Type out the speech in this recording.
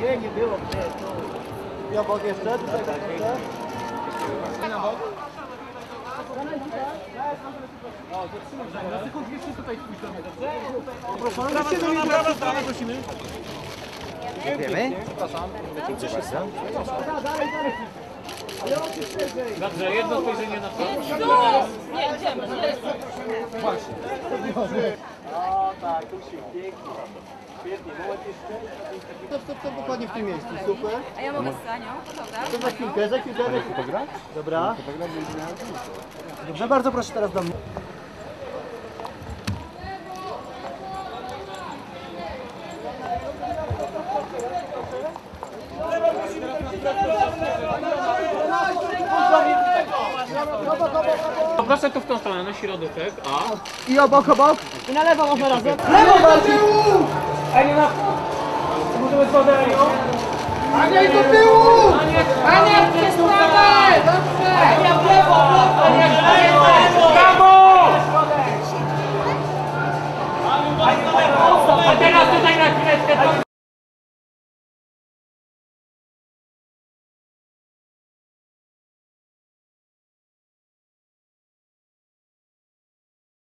Nie, nie było. Ja bok jeszcze? Tutaj tak jeszcze? Na bok? Wiemy? Dobrze, jedno spojrzenie na to. O tak, tu się pięknie. Świetnie, moment jeszcze. Stop, stop, stop, dokładnie w tym miejscu, super. A ja mogę z Anią, prawda? To za chwilkę, za chwilkę. Dobra. Dobrze, bardzo proszę teraz do mnie. Poproszę tu w tą stronę, na środek, a... I obok, obok. I na lewo może razem. Lewo bardziej! A nie na... Możemy z wodę, Ania, i do tyłu! Ania, przestawaj! Dobrze! Ania, w lewo, w lewo! Ania, w lewo! Brawo! A teraz tutaj na chwilę